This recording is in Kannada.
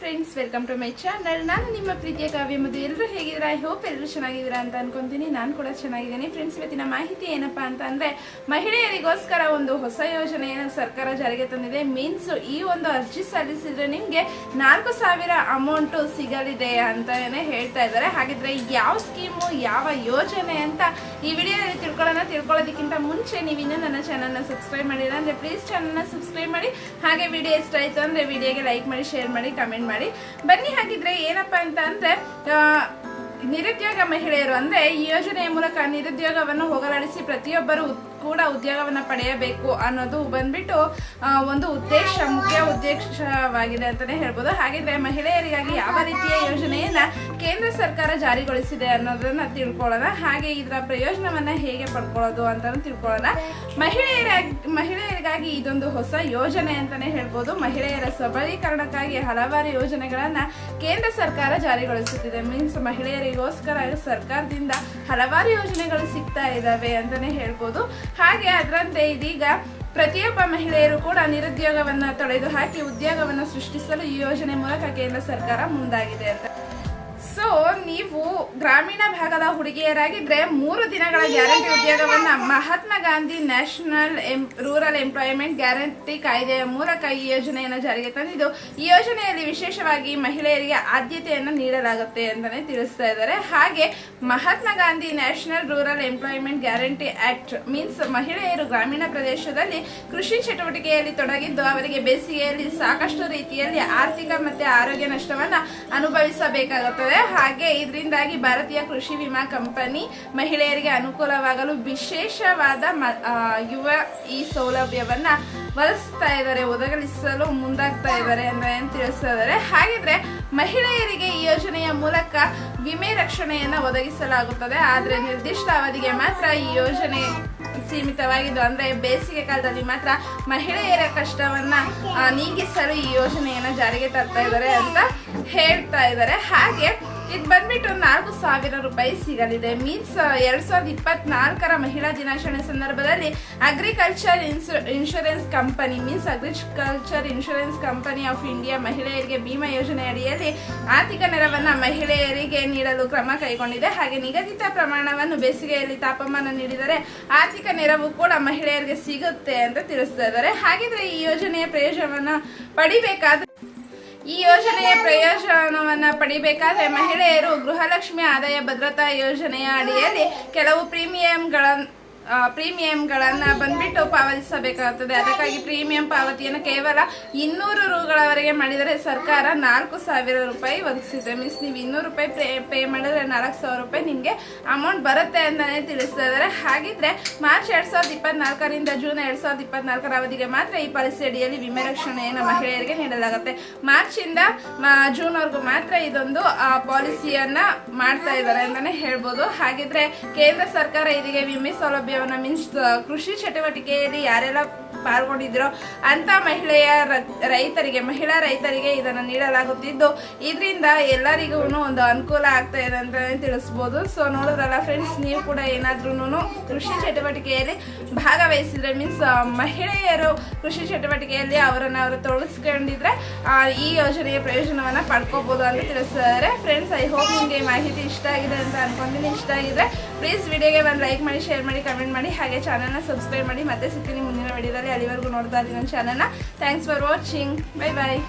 Friends welcome to my channel ನಾನು ನಿಮ್ಮ ಪ್ರೀತಿಯ ಕಾವ್ಯ ಮಧು ಎಲ್ಲರೂ ಹೇಗಿದ್ದೀರಾ? ಐ ಹೋಪ್ ಎಲ್ಲರೂ ಚೆನ್ನಾಗಿದ್ದೀರಾ ಅಂತ ಅನ್ಕೊಂತೀನಿ. ನಾನು ಕೂಡ ಚೆನ್ನಾಗಿದ್ದೀನಿ. ಫ್ರೆಂಡ್ಸ್ ಇವತ್ತಿನ ಮಾಹಿತಿ ಏನಪ್ಪಾ ಅಂತ ಅಂದ್ರೆ, ಮಹಿಳೆಯರಿಗೋಸ್ಕರ ಒಂದು ಹೊಸ ಯೋಜನೆಯನ್ನು ಸರ್ಕಾರ ಜಾರಿಗೆ ತಂದಿದೆ. ಮೀನ್ಸ್ ಈ ಒಂದು ಅರ್ಜಿ ಸಲ್ಲಿಸಿದ್ರೆ ನಿಮಗೆ ನಾಲ್ಕು ಸಾವಿರ ಅಮೌಂಟ್ ಸಿಗಲಿದೆ ಅಂತಲೇ ಹೇಳ್ತಾ ಇದ್ದಾರೆ. ಹಾಗಿದ್ರೆ ಯಾವ ಸ್ಕೀಮು, ಯಾವ ಯೋಜನೆ ಅಂತ ಈ ವಿಡಿಯೋದಲ್ಲಿ ತಿಳ್ಕೊಳ್ಳೋಣ. ತಿಳ್ಕೊಳ್ಳೋದಕ್ಕಿಂತ ಮುಂಚೆ ನೀವು ಇನ್ನೂ ನನ್ನ ಚಾನಲ್ನ ಸಬ್ಸ್ಕ್ರೈಬ್ ಮಾಡಿಲ್ಲ ಅಂದರೆ ಪ್ಲೀಸ್ ಚಾನಲ್ನ ಸಬ್ಸ್ಕ್ರೈಬ್ ಮಾಡಿ. ಹಾಗೆ ವಿಡಿಯೋ ಇಷ್ಟ ಆಯ್ತು ಅಂದ್ರೆ ವಿಡಿಯೋಗೆ ಲೈಕ್ ಮಾಡಿ ಶೇರ್ ಮಾಡಿ ಕಮೆಂಟ್ ಬನ್ನಿ ಹಾಗಿದ್ರೆ ಏನಪ್ಪಾ ಅಂತ ಅಂದ್ರೆ ನಿರುದ್ಯೋಗ ಮಹಿಳೆಯರು ಅಂದ್ರೆ ಈ ಯೋಜನೆಯ ಮೂಲಕ ನಿರುದ್ಯೋಗವನ್ನು ಹೋಗಲಾಡಿಸಿ ಪ್ರತಿಯೊಬ್ಬರು ಕೂಡ ಉದ್ಯೋಗವನ್ನು ಪಡೆಯಬೇಕು ಅನ್ನೋದು ಬಂದ್ಬಿಟ್ಟು ಒಂದು ಉದ್ದೇಶ, ಮುಖ್ಯ ಉದ್ದೇಶವಾಗಿದೆ ಅಂತಾನೆ ಹೇಳ್ಬೋದು. ಹಾಗಿದ್ರೆ ಮಹಿಳೆಯರಿಗಾಗಿ ಯಾವ ರೀತಿಯ ಯೋಜನೆಯನ್ನ ಕೇಂದ್ರ ಸರ್ಕಾರ ಜಾರಿಗೊಳಿಸಿದೆ ಅನ್ನೋದನ್ನ ತಿಳ್ಕೊಳ್ಳೋಣ. ಹಾಗೆ ಇದರ ಪ್ರಯೋಜನವನ್ನ ಹೇಗೆ ಪಡ್ಕೊಳ್ಳೋದು ಅಂತ ತಿಳ್ಕೊಳ್ಳೋಣ. ಮಹಿಳೆಯರ ಮಹಿಳೆಯರಿಗಾಗಿ ಇದೊಂದು ಹೊಸ ಯೋಜನೆ ಅಂತಾನೆ ಹೇಳ್ಬೋದು. ಮಹಿಳೆಯರ ಸಬಲೀಕರಣಕ್ಕಾಗಿ ಹಲವಾರು ಯೋಜನೆಗಳನ್ನ ಕೇಂದ್ರ ಸರ್ಕಾರ ಜಾರಿಗೊಳಿಸುತ್ತಿದೆ. ಮೀನ್ಸ್ ಮಹಿಳೆಯರಿಗೋಸ್ಕರ ಸರ್ಕಾರದಿಂದ ಹಲವಾರು ಯೋಜನೆಗಳು ಸಿಗ್ತಾ ಇದ್ದಾವೆ ಅಂತಾನೆ ಹೇಳ್ಬೋದು. ಹಾಗೆ ಅದರಂತೆ ಇದೀಗ ಪ್ರತಿಯೊಬ್ಬ ಮಹಿಳೆಯರು ಕೂಡ ನಿರುದ್ಯೋಗವನ್ನು ತೊಳೆದು ಹಾಕಿ ಉದ್ಯೋಗವನ್ನು ಸೃಷ್ಟಿಸಲು ಈ ಯೋಜನೆ ಮೂಲಕ ಕೇಂದ್ರ ಸರ್ಕಾರ ಮುಂದಾಗಿದೆ ಅಂತ ಸೊ ನೀವು ಗ್ರಾಮೀಣ ಭಾಗದ ಹುಡುಗಿಯರಾಗಿದ್ರೆ ಮೂರು ದಿನಗಳ guarantee ಉದ್ಯೋಗವನ್ನ Mahatma Gandhi national rural employment guarantee ಕಾಯ್ದೆಯ ಮೂಲಕ ಈ ಯೋಜನೆಯನ್ನು ಜಾರಿಗೆ ತಂದಿದ್ದು, ಈ ಯೋಜನೆಯಲ್ಲಿ ವಿಶೇಷವಾಗಿ ಮಹಿಳೆಯರಿಗೆ ಆದ್ಯತೆಯನ್ನು ನೀಡಲಾಗುತ್ತೆ ಅಂತಾನೆ ತಿಳಿಸ್ತಾ ಇದ್ದಾರೆ. ಹಾಗೆ Mahatma Gandhi national rural employment guarantee act means ಮಹಿಳೆಯರು ಗ್ರಾಮೀಣ ಪ್ರದೇಶದಲ್ಲಿ ಕೃಷಿ ಚಟುವಟಿಕೆಯಲ್ಲಿ ತೊಡಗಿದ್ದು, ಅವರಿಗೆ ಬೇಸಿಗೆಯಲ್ಲಿ ಸಾಕಷ್ಟು ರೀತಿಯಲ್ಲಿ ಆರ್ಥಿಕ ಮತ್ತೆ ಆರೋಗ್ಯ ನಷ್ಟವನ್ನ ಅನುಭವಿಸಬೇಕಾಗುತ್ತದೆ. ಹಾಗೆ ಇದರಿಂದಾಗಿ ಭಾರತೀಯ ಕೃಷಿ ವಿಮಾ ಕಂಪನಿ ಮಹಿಳೆಯರಿಗೆ ಅನುಕೂಲವಾಗಲು ವಿಶೇಷವಾದ ಯುವ ಈ ಸೌಲಭ್ಯವನ್ನ ಬಳಸ್ತಾ ಇದ್ದಾರೆ, ಒದಗಿಸಲು ಮುಂದಾಗ್ತಾ ಇದ್ದಾರೆ ಅಂತ ತಿಳಿಸ್ತಾ ಹಾಗಿದ್ರೆ ಮಹಿಳೆಯರಿಗೆ ಈ ಯೋಜನೆಯ ಮೂಲಕ ವಿಮೆ ರಕ್ಷಣೆಯನ್ನ ಒದಗಿಸಲಾಗುತ್ತದೆ. ಆದ್ರೆ ನಿರ್ದಿಷ್ಟ ಅವಧಿಗೆ ಮಾತ್ರ ಈ ಯೋಜನೆ ಸೀಮಿತವಾಗಿದ್ದು, ಅಂದ್ರೆ ಬೇಸಿಗೆ ಕಾಲದಲ್ಲಿ ಮಾತ್ರ ಮಹಿಳೆಯರ ಕಷ್ಟವನ್ನ ನೀಗಿಸಲು ಈ ಯೋಜನೆಯನ್ನ ಜಾರಿಗೆ ತರ್ತಾ ಇದ್ದಾರೆ ಅಂತ ಹೇಳ್ತಾ ಇದ್ದಾರೆ. ಹಾಗೆ ಇದು ಬಂದ್ಬಿಟ್ಟು ನಾಲ್ಕು ಸಾವಿರ ರೂಪಾಯಿ ಸಿಗಲಿದೆ. ಮೀನ್ಸ್ ಎರಡ್ ಸಾವಿರದ ಇಪ್ಪತ್ನಾಲ್ಕರ ಮಹಿಳಾ ದಿನಾಚರಣೆ ಸಂದರ್ಭದಲ್ಲಿ agriculture insurance company means agriculture insurance company of India ಮಹಿಳೆಯರಿಗೆ ಬೀಮಾ ಯೋಜನೆ ಅಡಿಯಲ್ಲಿ ಆರ್ಥಿಕ ನೆರವನ್ನ ಮಹಿಳೆಯರಿಗೆ ನೀಡಲು ಕ್ರಮ ಕೈಗೊಂಡಿದೆ. ಹಾಗೆ ನಿಗದಿತ ಪ್ರಮಾಣವನ್ನು ಬೇಸಿಗೆಯಲ್ಲಿ ತಾಪಮಾನ ನೀಡಿದರೆ ಆರ್ಥಿಕ ನೆರವು ಕೂಡ ಮಹಿಳೆಯರಿಗೆ ಸಿಗುತ್ತೆ ಅಂತ ತಿಳಿಸ್ತಾ ಇದ್ದಾರೆ. ಹಾಗಿದ್ರೆ ಈ ಯೋಜನೆಯ ಪ್ರಯೋಜನವನ್ನು ಪಡಿಬೇಕಾದ್ರೆ ಈ ಯೋಜನೆಯ ಪ್ರಯೋಜನವನ್ನು ಪಡಿಬೇಕಾದರೆ ಮಹಿಳೆಯರು ಗೃಹಲಕ್ಷ್ಮಿ ಆದಾಯ ಭದ್ರತಾ ಯೋಜನೆಯ ಅಡಿಯಲ್ಲಿ ಕೆಲವು ಪ್ರೀಮಿಯಂಗಳ ಆ, ಪ್ರೀಮಿಯಂಗಳನ್ನ ಬಂದ್ಬಿಟ್ಟು ಪಾವತಿಸಬೇಕಾಗುತ್ತದೆ ಅದಕ್ಕಾಗಿ ಪ್ರೀಮಿಯಂ ಪಾವತಿಯನ್ನು ಕೇವಲ ಇನ್ನೂರು ರೂಗಳವರೆಗೆ ಮಾಡಿದರೆ ಸರ್ಕಾರ ನಾಲ್ಕು ಸಾವಿರ ರೂಪಾಯಿ ಒದಗಿಸಿದೆ ಮೀನ್ಸ್ ನೀವು ಇನ್ನೂರು ರೂಪಾಯಿ ಪೇ ಪೇ ಮಾಡಿದ್ರೆ ನಾಲ್ಕು ಸಾವಿರ ರೂಪಾಯಿ ನಿಮಗೆ ಅಮೌಂಟ್ ಬರುತ್ತೆ ಅಂತಲೇ ತಿಳಿಸ್ತಾ ಇದ್ದಾರೆ. ಹಾಗಿದ್ರೆ ಮಾರ್ಚ್ ಎರಡ್ ಸಾವಿರದ ಇಪ್ಪತ್ನಾಲ್ಕರಿಂದ ಜೂನ್ ಎರಡ್ ಸಾವಿರದ ಇಪ್ಪತ್ನಾಲ್ಕರ ಅವಧಿಗೆ ಮಾತ್ರ ಈ ಪಾಲಿಸಿ ಅಡಿಯಲ್ಲಿ ವಿಮೆ ರಕ್ಷಣೆಯನ್ನು ಮಹಿಳೆಯರಿಗೆ ನೀಡಲಾಗುತ್ತೆ. ಮಾರ್ಚ್ ಇಂದ ಜೂನ್ ವರೆಗೂ ಮಾತ್ರ ಇದೊಂದು ಪಾಲಿಸಿಯನ್ನ ಮಾಡ್ತಾ ಇದ್ದಾರೆ ಅಂತಾನೆ ಹೇಳ್ಬೋದು. ಹಾಗಿದ್ರೆ ಕೇಂದ್ರ ಸರ್ಕಾರ ಇದಕ್ಕೆ ವಿಮೆ ಸೌಲಭ್ಯವನ್ನ ಮೀನ್ಸ್ ಕೃಷಿ ಚಟುವಟಿಕೆಯಲ್ಲಿ ಯಾರೆಲ್ಲ ಪಾಲ್ಗೊಂಡಿದ್ರೋ. ಅಂತ ಮಹಿಳೆಯ ರೈತರಿಗೆ ಮಹಿಳಾ ರೈತರಿಗೆ ಇದನ್ನು ನೀಡಲಾಗುತ್ತಿದ್ದು. ಇದರಿಂದ ಎಲ್ಲರಿಗೂ ಒಂದು ಅನುಕೂಲ ಆಗ್ತಾ ಇದೆ ಅಂತ ತಿಳಿಸ್ಬೋದು. ಸೊ ನೋಡೋದಲ್ಲ ಫ್ರೆಂಡ್ಸ್ ನೀವು ಕೂಡ ಏನಾದ್ರೂ ಕೃಷಿ ಚಟುವಟಿಕೆಯಲ್ಲಿ ಭಾಗವಹಿಸಿದ್ರೆ ಮೀನ್ಸ್ ಮಹಿಳೆಯರು ಕೃಷಿ ಚಟುವಟಿಕೆಯಲ್ಲಿ ಅವರನ್ನು ಅವರು ತೊಡಗಿಸ್ಕೊಂಡಿದ್ರೆ ಆ, ಈ ಯೋಜನೆಯ ಪ್ರಯೋಜನವನ್ನ ಪಡ್ಕೋಬಹುದು ಅಂತ ತಿಳಿಸ್ತಾರೆ. ಫ್ರೆಂಡ್ಸ್ ಐ ಹೋಪ್ ನಿಮಗೆ ಮಾಹಿತಿ ಇಷ್ಟ ಆಗಿದೆ ಅಂತ ಅನ್ಕೊಂಡಿನಿ. ಇಷ್ಟ ಆಗಿದ್ರೆ ಪ್ಲೀಸ್ ವಿಡಿಯೋಗೆ ಒಂದು ಲೈಕ್ ಮಾಡಿ ಶೇರ್ ಮಾಡಿ ಕಮೆಂಟ್ ಮಾಡಿ. ಹಾಗೆ ಚಾನಲ್ನ ಸಬ್ಸ್ಕ್ರೈಬ್ ಮಾಡಿ. ಮತ್ತೆ ಸಿಗ್ತೀನಿ ಮುಂದಿನ ವಿಡಿಯೋದಲ್ಲಿ ಅಲ್ಲಿವರೆಗೂ ನೋಡ್ತಾ ಇದ್ದೀನಿ ನನ್ನ ಚಾನಲ್ನ thanks for watching bye bye